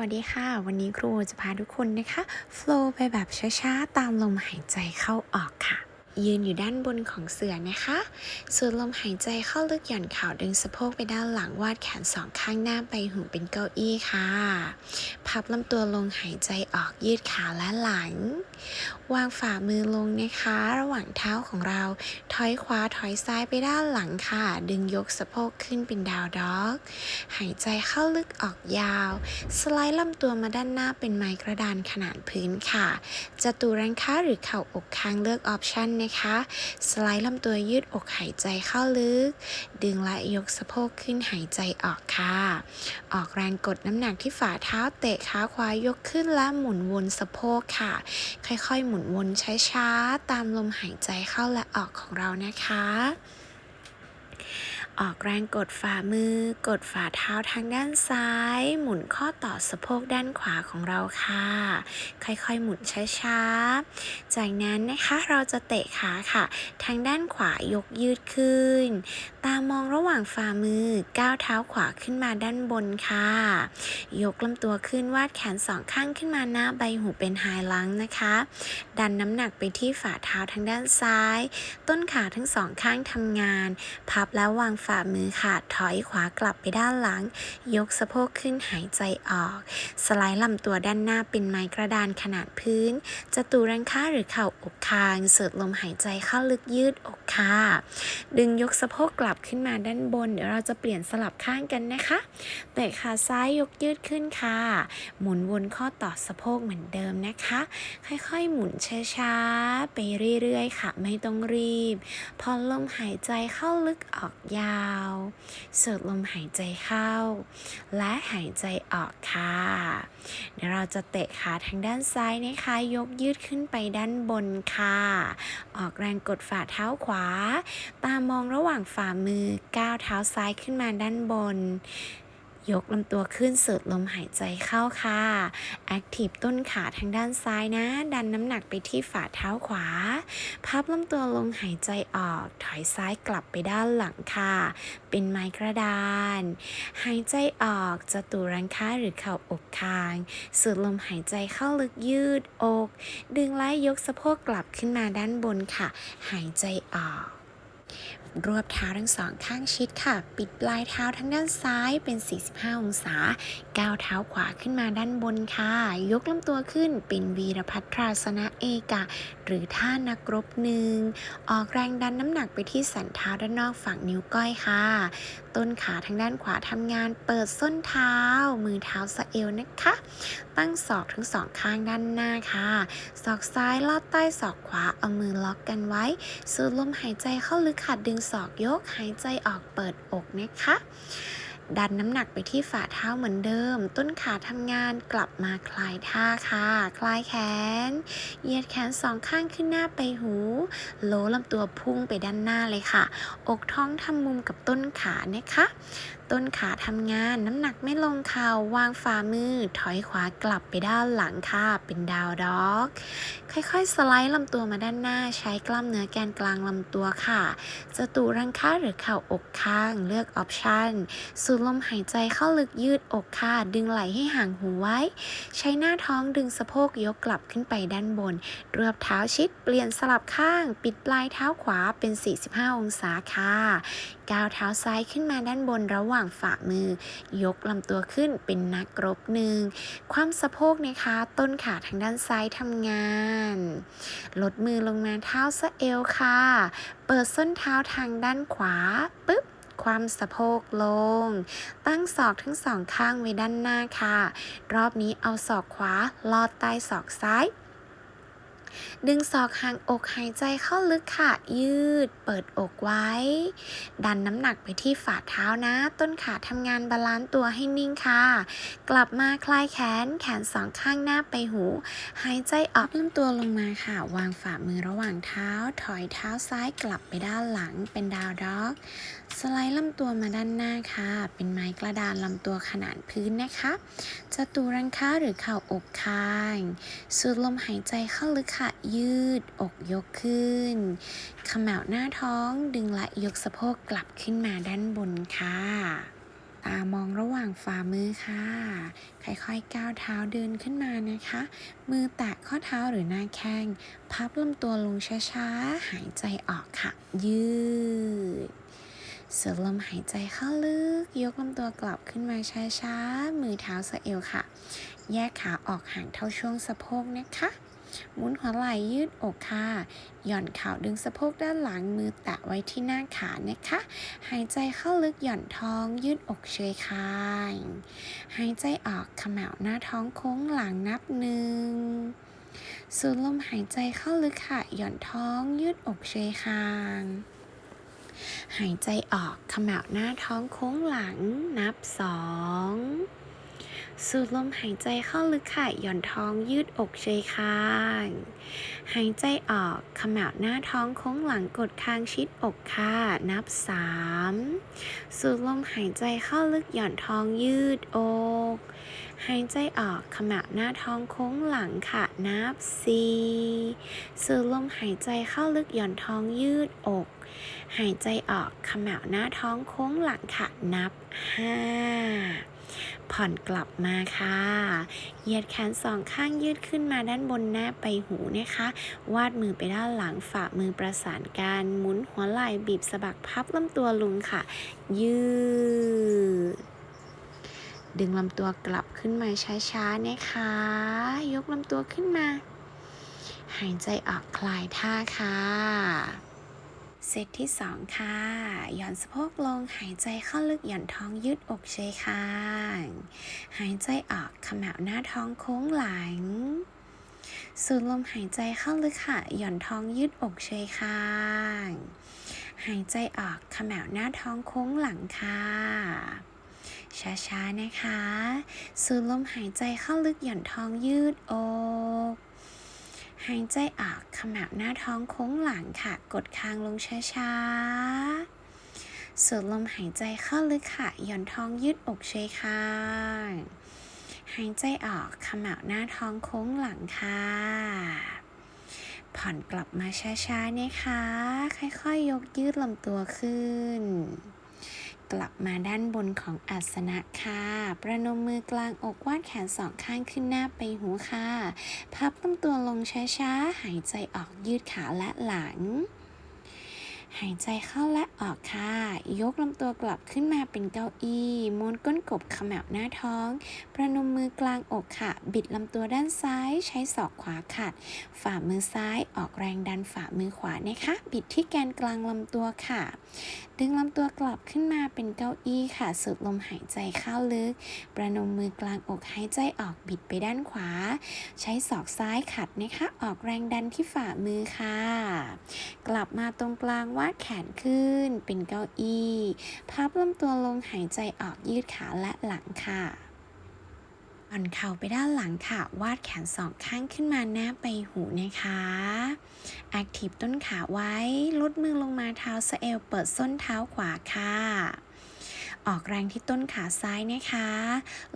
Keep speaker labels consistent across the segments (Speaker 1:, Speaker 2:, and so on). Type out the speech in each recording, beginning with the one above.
Speaker 1: วัสดีค่ะ วันนี้ครูจะพาทุกคนนะคะ โฟล์ไปแบบช้าๆ ตามลมหายใจเข้าออกค่ะ ยืนอยู่ด้านบนของเสือนะคะ สูดลมหายใจเข้าลึกหย่อนเข่าดึงสะโพกไปด้านหลังวาดแขนสองข้างหน้าไปหูเป็นเก้าอี้ค่ะ พับลำตัวลงหายใจออกยืดขาและหลัง วางฝ่ามือลงนะคะ ระหว่างเท้าของเราถอยขวาถอยซ้ายไปด้านหลังค่ะ ดึงยกสะโพกขึ้นเป็นดาวด็อก หายใจเข้าลึกออกยาว สไลด์ลำตัวมาด้านหน้าเป็นไม้กระดานขนาดพื้นค่ะจะตูรังค้าหรือเข่าอกค้างเลือกออปชันนะคะ สไลด์ลำตัวยืดอกหายใจเข้าลึก ดึงและยกสะโพกขึ้นหายใจออกค่ะ ออกแรงกดน้ำหนักที่ฝ่าเท้าเตะขาขวายกขึ้นและหมุนวนสะโพกค่ะ ค่อยๆ หมุนวนช้าๆ ตามลมหายใจเข้าและออกของเรานะคะ ออกแรงกดฝ่ามือ กดฝ่าเท้าทางด้านซ้าย หมุนข้อต่อสะโพกด้านขวาของเราค่ะ ค่อยๆ หมุนช้าๆ จากนั้นนะคะเราจะเตะขาค่ะ ทางด้านขวายกยืดขึ้น ตามองระหว่างฝ่ามือก้าวเท้าขวาขึ้นมาด้านบนค่ะ ยกลำตัวขึ้นวาดแขนสองข้างขึ้นมาหน้าใบหูเป็นไฮลังนะคะ ดันน้ำหนักไปที่ฝ่าเท้าทางด้านซ้าย ต้นขาทั้งสองข้างทำงาน พับแล้ววางฝ่ามือค่ะถอยขวากลับไปด้านหลัง ยกสะโพกขึ้นหายใจออก สไลด์ลำตัวด้านหน้าเป็นไม้กระดานขนาดพื้นจะตูรังค้าหรือเข่าอกคางเสิร์ฟลมหายใจเข้าลึกยืดอกค่ะ ดึงยกสะโพกกลับขึ้นมาด้านบน เดี๋ยวเราจะเปลี่ยนสลับข้างกันนะคะเตะขาซ้ายยกยืดขึ้นค่ะ หมุนวนข้อต่อสะโพกเหมือนเดิมนะคะ ค่อยๆ หมุนช้าๆไปเรื่อยๆค่ะ ไม่ต้องรีบ พอลมหายใจเข้าลึกออกยาวสูดลมหายใจเข้า และหายใจออกค่ะ เดี๋ยวเราจะเตะขาทางด้านซ้ายนะคะ ยกยืดขึ้นไปด้านบนค่ะ ออกแรงกดฝ่าเท้าขวา ตามองระหว่างฝ่ามือก้าวเท้าซ้ายขึ้นมาด้านบน ยกลำตัวขึ้นสูดลมหายใจเข้าค่ะแอคทีฟต้นขาทางด้านซ้ายนะ ดันน้ำหนักไปที่ฝ่าเท้าขวา พับลำตัวลงหายใจออก ถอยซ้ายกลับไปด้านหลังค่ะ เป็นไม้กระดาน หายใจออกจะตูรังค้าหรือเข่าอกคางสูดลมหายใจเข้าลึกยืดอก ดึงไล่ยกสะโพกกลับขึ้นมาด้านบนค่ะ หายใจออก รวบเท้าทั้งสองข้างชิดค่ะ ปิดปลายเท้าทั้งด้านซ้ายเป็น 45 องศา ก้าวเท้าขวาขึ้นมาด้านบนค่ะ ยกลำตัวขึ้นเป็นวีรพัทราสนะเอกะ หรือท่านักรบหนึ่ง ออกแรงดันน้ำหนักไปที่สันเท้าด้านนอกฝั่งนิ้วก้อยค่ะ ต้นขาทางด้านขวาทำงานเปิดส้นเท้า มือเท้าสะเอวนะคะ ตั้งศอกทั้งสองข้างด้านหน้าค่ะศอกซ้ายลอดใต้ศอกขวาเอามือล็อกกันไว้ สูดลมหายใจเข้าลึกขัดดึงศอกยกหายใจออกเปิดอกนะคะ ดันน้ำหนักไปที่ฝ่าเท้าเหมือนเดิม ต้นขาทำงานกลับมาคลายท่าค่ะ คลายแขน เหยียดแขนสองข้างขึ้นหน้าไปหู โลลำตัวพุ่งไปด้านหน้าเลยค่ะ อกท้องทำมุมกับต้นขานะคะต้นขาทำงานน้ำหนักไม่ลงเข่าวางฝ่ามือ ถอยขวากลับไปด้านหลังค่ะ เป็นดาวด็อก ค่อยๆ สไลด์ลำตัวมาด้านหน้าใช้กล้ามเนื้อแกนกลางลำตัวค่ะจะตูรังค้าหรือเข่าอกข้างเลือกออปชันสูดลมหายใจเข้าลึกยืดอกค่ะ ดึงไหล่ให้ห่างหูไว้ ใช้หน้าท้องดึงสะโพกยกกลับขึ้นไปด้านบน รวบเท้าชิดเปลี่ยนสลับข้าง ปิดปลายเท้าขวาเป็น 45 องศาค่ะก้าวเท้าซ้ายขึ้นมาด้านบนระหว่างวางฝ่ามือ ยกลำตัวขึ้นเป็นนักรบหนึ่ง ความสะโพกนะคะ ต้นขาทางด้านซ้ายทำงาน ลดมือลงมาเท้าสะเอวค่ะ เปิดส้นเท้าทางด้านขวาปึ๊บความสะโพกลง ตั้งศอกทั้งสองข้างไว้ด้านหน้าค่ะ รอบนี้เอาศอกขวาลอดใต้ศอกซ้าย ดึงศอกห่างอกหายใจเข้าลึกค่ะ ยืด เปิดอกไว้ ดันน้ำหนักไปที่ฝ่าเท้านะ ต้นขาทำงานบาลานซ์ตัวให้นิ่งค่ะ กลับมาคลายแขน แขนสองข้างหน้าไปหู หายใจออกลำตัวลงมาค่ะ วางฝ่ามือระหว่างเท้า ถอยเท้าซ้ายกลับไปด้านหลัง เป็นดาวด็อก สไลด์ลำตัวมาด้านหน้าค่ะ เป็นไม้กระดานลำตัวขนาดพื้นนะคะจะตูรังค้าหรือเข่าอกข้าง สูดลมหายใจเข้าลึกค่ะยืด อกยกขึ้นขมวหน้าท้องดึงและยกสะโพกกลับขึ้นมาด้านบนค่ะ ตามองระหว่างฝ่ามือค่ะ ค่อยๆก้าวเท้าเดินขึ้นมานะคะ มือแตะข้อเท้าหรือหน้าแข้ง พับลำตัวลงช้าๆ หายใจออกค่ะ ยืดสูดลมหายใจเข้าลึก ยกลำตัวกลับขึ้นมาช้าๆ มือเท้าสะเอวค่ะ แยกขาออกห่างเท่าช่วงสะโพกนะคะ หมุนหัวไหล่ยืดอกค่ะ หย่อนเข่าดึงสะโพกด้านหลังมือแตะไว้ที่หน้าขานะคะ หายใจเข้าลึกหย่อนท้องยืดอกเชยคางหายใจออกขมวหน้าท้องโค้งหลังนับหนึ่งสูดลมหายใจเข้าลึกค่ะ หย่อนท้องยืดอกเชยคางหายใจออกขมวหน้าท้องโค้งหลังนับสอง สูดลมหายใจเข้าลึกค่ะหย่อนท้องยืดอกเชยคาง หายใจออกขมวหน้าท้องโค้งหลังกดคางชิดอกค่ะนับสามสูดลมหายใจเข้าลึกหย่อนท้องยืดอก หายใจออกขมวหน้าท้องโค้งหลังค่ะนับสี่สูดลมหายใจเข้าลึกหย่อนท้องยืดอก หายใจออกขมวหน้าท้องโค้งหลังค่ะนับห้า ผ่อนกลับมาค่ะ เหยียดแขนสองข้างยืดขึ้นมาด้านบนหน้าไปหูนะคะ วาดมือไปด้านหลังฝ่ามือประสานกันหมุนหัวไหล่บีบสะบักพับลำตัวลุงค่ะ ยืดดึงลำตัวกลับขึ้นมาช้าๆนะคะ ยกลำตัวขึ้นมา หายใจออกคลายท่าค่ะ เซตที่ 2 ค่ะ หย่อนสะโพกลง หายใจเข้าลึก หย่อนท้องยืดอกเชยคาง หายใจออกขมวหน้าท้องโค้งหลัง สูดลมหายใจเข้าลึกค่ะ หย่อนท้องยืดอกเชยคาง หายใจออกขมวหน้าท้องโค้งหลังค่ะช้าๆ นะคะ สูดลมหายใจเข้าลึกหย่อนท้องยืดอก หายใจออกขมวหน้าท้องโค้งหลังค่ะ กดคางลงช้าๆ สูดลมหายใจเข้าลึกค่ะ หย่อนท้องยืดอกเชยคางหายใจออกขมวหน้าท้องโค้งหลังค่ะ ผ่อนกลับมาช้าๆนะคะ ค่อยๆยกยืดลำตัวขึ้น กลับมาด้านบนของอาสนะค่ะ ประนมมือกลางอกวาดแขนสองข้างขึ้นหน้าไปหูค่ะ พับลำตัวลงช้าๆ หายใจออกยืดขาและหลัง หายใจเข้าและออกค่ะ ยกลำตัวกลับขึ้นมาเป็นเก้าอี้ม้วนก้นกบขมวหน้าท้อง ประนมมือกลางอกค่ะ บิดลำตัวด้านซ้ายใช้ศอกขวาขัด ฝ่ามือซ้ายออกแรงดันฝ่ามือขวานะคะ บิดที่แกนกลางลำตัวค่ะ ดึงลำตัวกลับขึ้นมาเป็นเก้าอี้ค่ะ สูดลมหายใจเข้าลึก ประนมมือกลางอกหายใจออกบิดไปด้านขวา ใช้ศอกซ้ายขัดนะคะ ออกแรงดันที่ฝ่ามือค่ะ กลับมาตรงกลางว่าดแขนขึ้นเป็นเก้าอี้ พับลำตัวลงหายใจออกยืดขาและหลังค่ะอ่อนเข่าไปด้านหลังค่ะ วาดแขนสองข้างขึ้นมาหน้าไปหูนะคะแอคทีฟต้นขาไว้ลดมือลงมาเท้าสะเอวเปิดส้นเท้าขวาค่ะ ออกแรงที่ต้นขาซ้ายนะคะ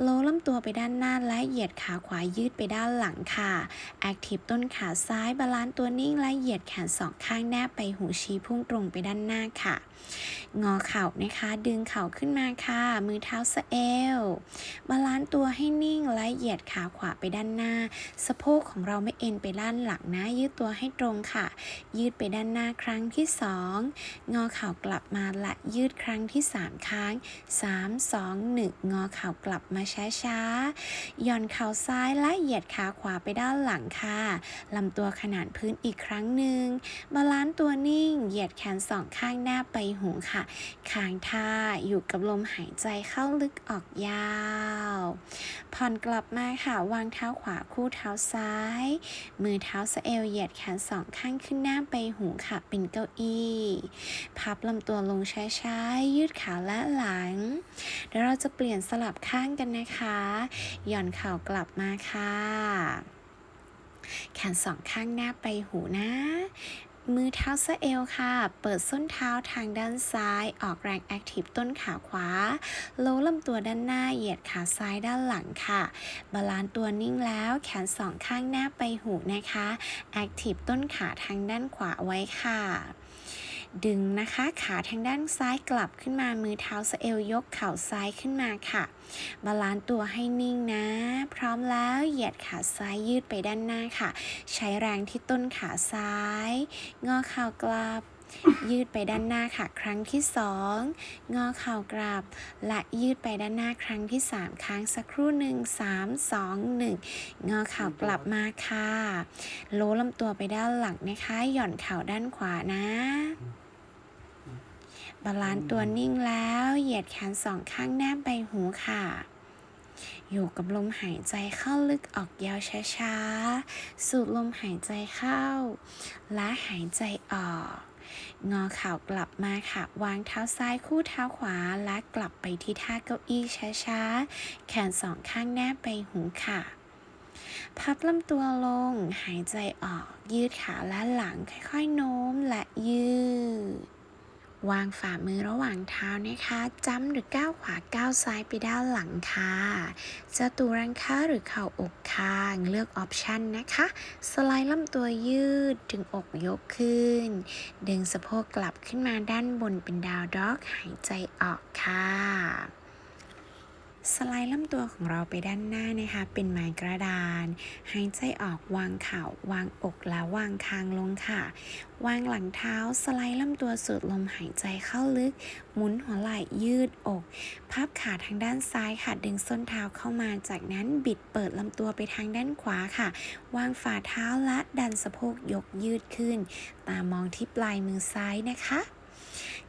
Speaker 1: โลลำตัวไปด้านหน้าและเหยียดขาขวายืดไปด้านหลังค่ะแอคทีฟต้นขาซ้ายบาลานซ์ตัวนิ่งและเหยียดแขนสองข้างแนบไปหูชี้พุ่งตรงไปด้านหน้าค่ะ งอเข่านะคะ ดึงเข่าขึ้นมาค่ะ มือเท้าสะเอวบาลานซ์ตัวให้นิ่งและเหยียดขาขวาไปด้านหน้า สะโพกของเราไม่เอ็นไปด้านหลังนะยืดตัวให้ตรงค่ะ ยืดไปด้านหน้าครั้งที่สองงอเข่ากลับมาและยืดครั้งที่สามครั้งสามสองหนึ่งงอเข่ากลับมาช้าๆหย่อนเข่าซ้ายและเหยียดขาขวาไปด้านหลังค่ะลำตัวขนานพื้นอีกครั้งหนึ่งบาลานซ์ตัวนิ่ง เหยียดแขนสองข้างหน้าไปหูค่ะค้างท่าอยู่กับลมหายใจเข้าลึกออกยาว ผ่อนกลับมาค่ะ วางเท้าขวาคู่เท้าซ้าย มือเท้าสะเอวเหยียดแขนสองข้างขึ้นหน้าไปหูค่ะ เป็นเก้าอี้ พับลำตัวลงช้าๆ ยืดขาและไหลง เดี๋ยวเราจะเปลี่ยนสลับข้างกันนะคะ หย่อนเข่ากลับมาค่ะ แขนสองข้างหน้าไปหูนะ มือเท้าสะเอวค่ะ เปิดส้นเท้าทางด้านซ้าย ออกแรงแอคทีฟต้นขาขวา โลลำตัวด้านหน้า เหยียดขาซ้ายด้านหลังค่ะ บาลานซ์ตัวนิ่งแล้ว แขนสองข้างหน้าไปหูนะคะ แอคทีฟต้นขาทางด้านขวาไว้ค่ะ ดึงนะคะขาทางด้านซ้ายกลับขึ้นมามือเท้าสะเอวยกเข่าซ้ายขึ้นมาค่ะ บาลานซ์ตัวให้นิ่งนะ พร้อมแล้วเหยียดขาซ้ายยืดไปด้านหน้าค่ะ ใช้แรงที่ต้นขาซ้าย งอเข่ากลับยืดไปด้านหน้าค่ะ ครั้งที่สองงอเข่ากลับ และยืดไปด้านหน้าครั้งที่สามค้างสักครู่หนึ่งสามสองหนึ่งงอเข่ากลับมาค่ะโล้ลำตัวไปด้านหลังนะคะ หย่อนเข่าด้านขวานะ บาลานซ์ตัวนิ่งแล้วเหยียดแขนสองข้างแนบใบหูค่ะ อยู่กับลมหายใจเข้าลึกออกยาวช้าๆ สูดลมหายใจเข้า และหายใจออก งอเข่ากลับมาค่ะ วางเท้าซ้ายคู่เท้าขวา และกลับไปที่ท่าเก้าอี้ช้าๆ แขนสองข้างแนบใบหูค่ะพับลำตัวลง หายใจออก ยืดขาและหลังค่อยๆ โน้มและยืด วางฝ่ามือระหว่างเท้านะคะจ้ำหรือก้าวขวาก้าวซ้ายไปด้านหลังค่ะจะตูรังค้าหรือเข่าอกข้างเลือกออปชันนะคะ สไลด์ลำตัวยืดดึงอกยกขึ้น ดึงสะโพกกลับขึ้นมาด้านบนเป็นดาวด็อกหายใจออกค่ะ สไลด์ลำตัวของเราไปด้านหน้านะคะ เป็นไม้กระดานหายใจออกวางเข่าวางอกแล้ววางคางลงค่ะ วางหลังเท้าสไลด์ลำตัวสูดลมหายใจเข้าลึก หมุนหัวไหล่ยืดอก พับขาทางด้านซ้ายค่ะ ดึงส้นเท้าเข้ามา จากนั้นบิดเปิดลำตัวไปทางด้านขวาค่ะ วางฝ่าเท้าและดันสะโพกยกยืดขึ้น ตามองที่ปลายมือซ้ายนะคะ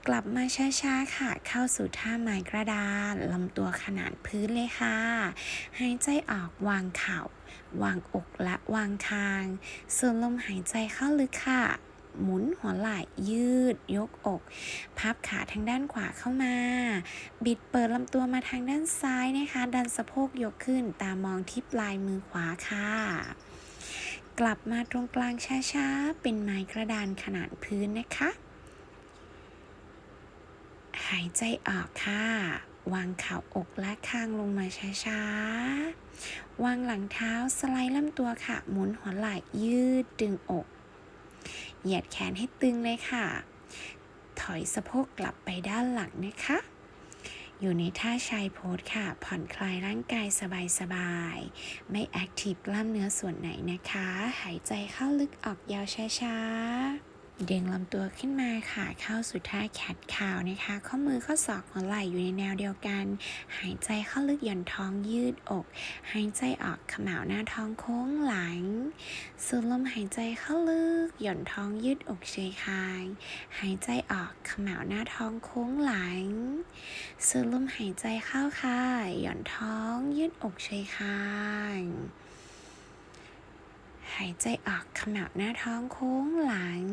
Speaker 1: กลับมาช้าๆค่ะ เข้าสู่ท่าไม้กระดานลำตัวขนานพื้นเลยค่ะ หายใจออกวางเข่า วางอกและวางคาง ส่วนลมหายใจเข้าลึกค่ะ หมุนหัวไหล่ยืด ยกอก พับขาทางด้านขวาเข้ามา บิดเปิดลำตัวมาทางด้านซ้ายนะคะ ดันสะโพกยกขึ้น ตามมองที่ปลายมือขวาค่ะกลับมาตรงกลางช้าๆ เป็นไม้กระดานขนาดพื้นนะคะ หายใจออกค่ะ วางเข่าอกและคางลงมาช้าๆ วางหลังเท้าสไลด์ลำตัวค่ะ หมุนหัวไหล่ยืดดึงอก เหยียดแขนให้ตึงเลยค่ะ ถอยสะโพกกลับไปด้านหลังนะคะ อยู่ในท่าชายโพสค่ะ ผ่อนคลายร่างกายสบายๆ ไม่แอคทีฟกล้ามเนื้อส่วนไหนนะคะ หายใจเข้าลึกออกยาวช้าๆ เด้งลำตัวขึ้นมาค่ะ เข้าสู่ท่าแคทคาวนะคะ ข้อมือข้อศอกหัวไหล่อยู่ในแนวเดียวกัน หายใจเข้าลึกหย่อนท้องยืดอก หายใจออกขมาวหน้าท้องโค้งหลัง สูดลมหายใจเข้าลึกหย่อนท้องยืดอกเชยคางหายใจออกขมาวหน้าท้องโค้งหลัง สูดลมหายใจเข้าค่ะ หย่อนท้องยืดอกเชยคาง หายใจออกขมับหน้าท้องโค้งหลัง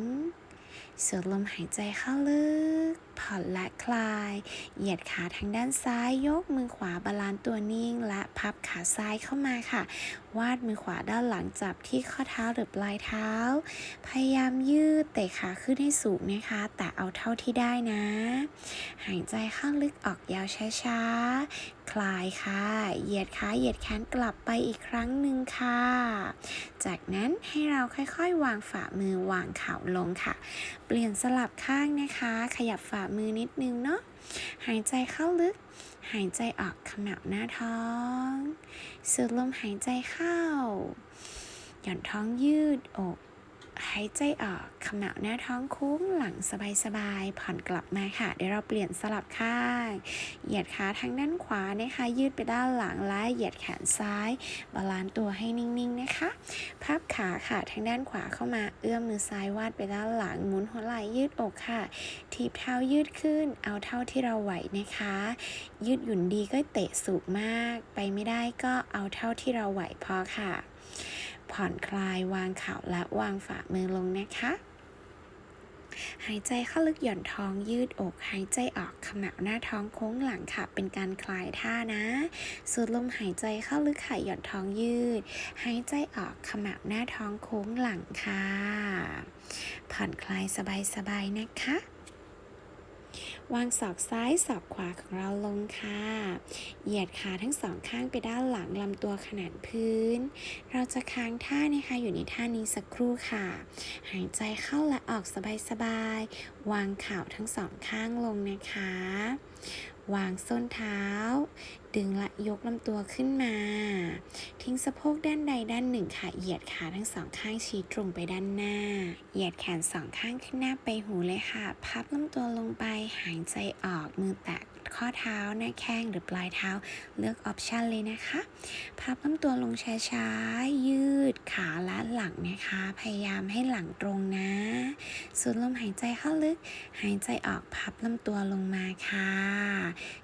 Speaker 1: สูดลมหายใจเข้าลึก ผ่อนและคลาย เหยียดขาทางด้านซ้าย ยกมือขวาบาลานตัวนิ่ง และพับขาซ้ายเข้ามาค่ะวาดมือขวาด้านหลังจับที่ข้อเท้าหรือปลายเท้า พยายามยืดเตะขาขึ้นให้สูงนะคะ แต่เอาเท่าที่ได้นะ หายใจเข้าลึกออกยาวช้าๆ คลายค่ะ เหยียดขาเหยียดแขนกลับไปอีกครั้งหนึ่งค่ะ จากนั้นให้เราค่อยๆ วางฝ่ามือวางเข่าลงค่ะ เปลี่ยนสลับข้างนะคะ ขยับฝ่ามือนิดนึงเนาะ หายใจเข้าลึก หายใจออกขมับหน้าท้อง สูดลมหายใจเข้า หย่อนท้องยืดอก หายใจออกขมับหน้าท้องโค้งหลังสบายๆ ผ่อนกลับมาค่ะเดี๋ยวเราเปลี่ยนสลับข้าง เหยียดขาทางด้านขวานะคะ ยืดไปด้านหลังและเหยียดแขนซ้าย บาลานซ์ตัวให้นิ่งๆนะคะ พับขาค่ะทางด้านขวาเข้ามาเอื้อมมือซ้ายวาดไปด้านหลังหมุนหัวไหล่ยืดอกค่ะ ทีบเท้ายืดขึ้น เอาเท่าที่เราไหวนะคะ ยืดหยุ่นดีก็เตะสูงมาก ไปไม่ได้ก็เอาเท่าที่เราไหวพอค่ะ ผ่อนคลายวางเข่าและวางฝ่ามือลงนะคะ หายใจเข้าลึกหย่อนท้องยืดอก หายใจออกขมับหน้าท้องโค้งหลังค่ะ เป็นการคลายท่านะสูดลมหายใจเข้าลึกค่ะหย่อนท้องยืด หายใจออกขมับหน้าท้องโค้งหลังค่ะ ผ่อนคลายสบายๆนะคะ วางศอกซ้ายศอกขวาของเราลงค่ะ เหยียดขาทั้งสองข้างไปด้านหลังลำตัวขนานพื้น เราจะค้างท่านะคะอยู่ในท่านี้สักครู่ค่ะ หายใจเข้าและออกสบายๆ วางเข่าทั้งสองข้างลงนะคะ วางส้นเท้าดึงและยกลำตัวขึ้นมา ทิ้งสะโพกด้านใดด้านหนึ่งค่ะ เหยียดขาทั้งสองข้างชี้ตรงไปด้านหน้า เหยียดแขนสองข้างขึ้นหน้าไปหูเลยค่ะ พับลำตัวลงไป หายใจออก มือแตะข้อเท้า หน้าแข้งหรือปลายเท้า เลือกออปชันเลยนะคะ พับลำตัวลงช้าๆ ยืดขาและหลังนะคะ พยายามให้หลังตรงนะ สูดลมหายใจเข้าลึก หายใจออก พับลำตัวลงมาค่ะ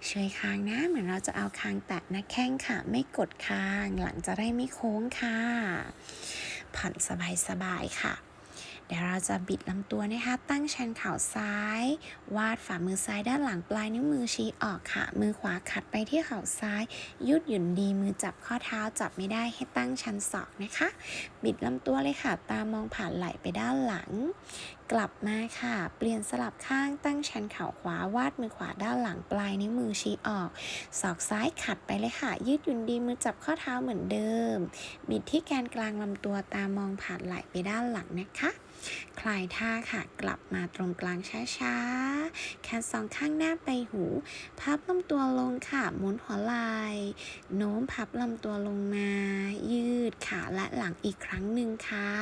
Speaker 1: ช่วยคางนะ เหมือนเราจะเอาคางแตะน้าแข้งค่ะ ไม่กดคาง หลังจะได้ไม่โค้งค่ะ ผ่อนสบายๆค่ะเดี๋ยวเราจะบิดลำตัวนะคะ ตั้งชันเข่าซ้าย วาดฝ่ามือซ้ายด้านหลังปลายนิ้วมือชี้ออกค่ะ มือขวาขัดไปที่เข่าซ้าย ยืดหยุ่นดี มือจับข้อเท้าจับไม่ได้ให้ตั้งชันศอกนะคะ บิดลำตัวเลยค่ะ ตามองผ่านไหล่ไปด้านหลัง กลับมาค่ะ เปลี่ยนสลับข้างตั้งชันเข่าขวาวาดมือขวาด้านหลังปลายนิ้วมือชี้ออก ศอกซ้ายขัดไปเลยค่ะ ยืดหยุ่นดีมือจับข้อเท้าเหมือนเดิม บิดที่แกนกลางลำตัวตามองผ่านไหล่ไปด้านหลังนะคะคลายท่าค่ะ กลับมาตรงกลางช้าๆ แขนสองข้างหน้าไปหู พับลำตัวลงค่ะ หมุนหัวไหล่โน้มพับลำตัวลงมา ยืดขาและหลังอีกครั้งหนึ่งค่ะ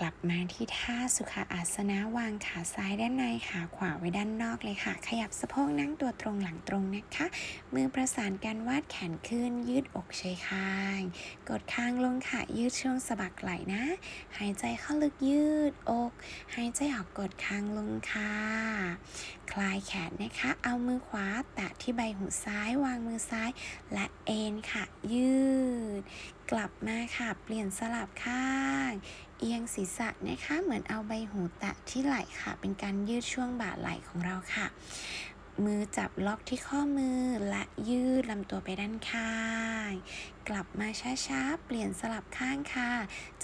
Speaker 1: กลับมาที่ท่าสุขาอาสนะวางขาซ้ายด้านในขาขวาไว้ด้านนอกเลยค่ะ ขยับสะโพกนั่งตัวตรงหลังตรงนะคะ มือประสานกันวาดแขนขึ้น ยืดอกเชยคาง กดคางลงค่ะ ยืดช่วงสะบักไหล่นะ หายใจเข้าลึกยืดอก หายใจออกกดคางลงค่ะ คลายแขนนะคะ เอามือขวาแตะที่ใบหูซ้ายวางมือซ้าย และเอ็นค่ะ ยืด กลับมาค่ะ เปลี่ยนสลับข้างเอียงศีรษะนะคะ เหมือนเอาใบหูแตะที่ไหล่ค่ะ เป็นการยืดช่วงบ่าไหล่ของเราค่ะ มือจับล็อกที่ข้อมือและยืดลำตัวไปด้านข้าง กลับมาช้าๆ เปลี่ยนสลับข้างค่ะ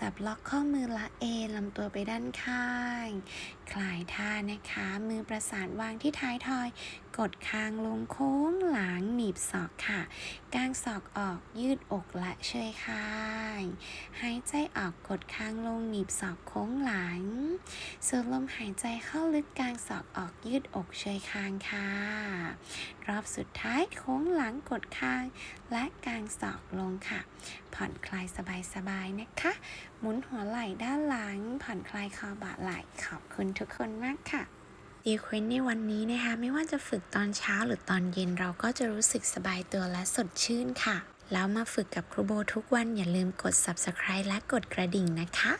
Speaker 1: จับล็อกข้อมือและเอนลำตัวไปด้านข้าง คลายท่านะคะ มือประสานวางที่ท้ายทอย กดคางลงโค้งหลังหนีบศอกค่ะ กางศอกออกยืดอกและเชยคางหายใจออกกดคางลงหนีบศอกโค้งหลัง สูดลมหายใจเข้าลึกกางศอกออกยืดอกเชยคางค่ะ รอบสุดท้ายโค้งหลังกดคาง และกางศอกลงค่ะ ผ่อนคลายสบายๆนะคะ หมุนหัวไหล่ด้านหลัง ผ่อนคลายคอบ่าไหล่ขอบคุณทุกคนมากค่ะ ดีควินในวันนี้นะคะ ไม่ว่าจะฝึกตอนเช้าหรือตอนเย็นเราก็จะรู้สึกสบายตัวและสดชื่นค่ะ แล้วมาฝึกกับครูโบทุกวันอย่าลืมกด subscribe และกดกระดิ่งนะคะ